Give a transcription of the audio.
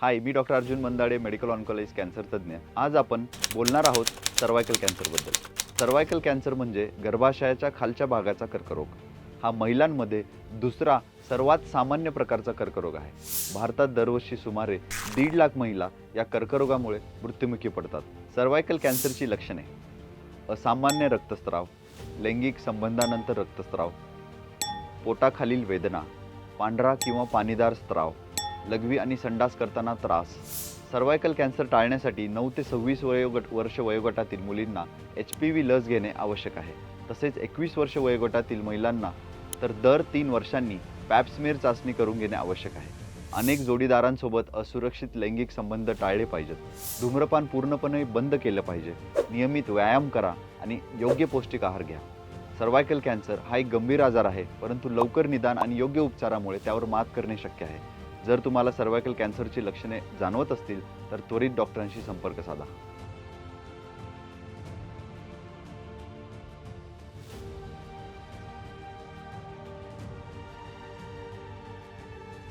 हाय मी doctor Arjun Mandade medical oncologist cancer तज्ज्ञ. आज आपण बोलणार आहोत सर्वायकल कॅन्सरबद्दल सर्वायकल कॅन्सर म्हणजे गर्भाशयाच्या खालच्या भागाचा कर्करोग. हा महिलांमध्ये दुसरा सर्वात सामान्य प्रकारचा कर्करोग आहे. भारतात दरवर्षी सुमारे दीड लाख महिला या कर्करोगामुळे मृत्युमुखी पडतात. सर्वायकल कॅन्सरची लक्षणे. असामान्य रक्तस्राव लैंगिक संबंधानंतर रक्तस्राव पोटाखालील वेदना पांढरा किंवा पाणीदार स्त्राव लघवी आणि संडास करताना त्रास. सर्वायकल कॅन्सर टाळण्यासाठी नऊ ते सव्वीस वयोगट वर्ष वयोगटातील मुलींना एच पी व्ही लस घेणे आवश्यक आहे. तसेच एकवीस वर्ष वयोगटातील महिलांना तर दर तीन वर्षांनी पॅप्समेअर चाचणी करून घेणे आवश्यक आहे. अनेक जोडीदारांसोबत असुरक्षित लैंगिक संबंध टाळले पाहिजेत. धूम्रपान पूर्णपणे बंद केलं पाहिजे. नियमित व्यायाम करा आणि योग्य पौष्टिक आहार घ्या. सर्वायकल कॅन्सर हा एक गंभीर आजार आहे परंतु लवकर निदान आणि योग्य उपचारामुळे त्यावर मात करणे शक्य आहे. जर तुम्हाला सर्वायकल कॅन्सरची लक्षणे जाणवत असतील तर त्वरित डॉक्टरांशी संपर्क साधा.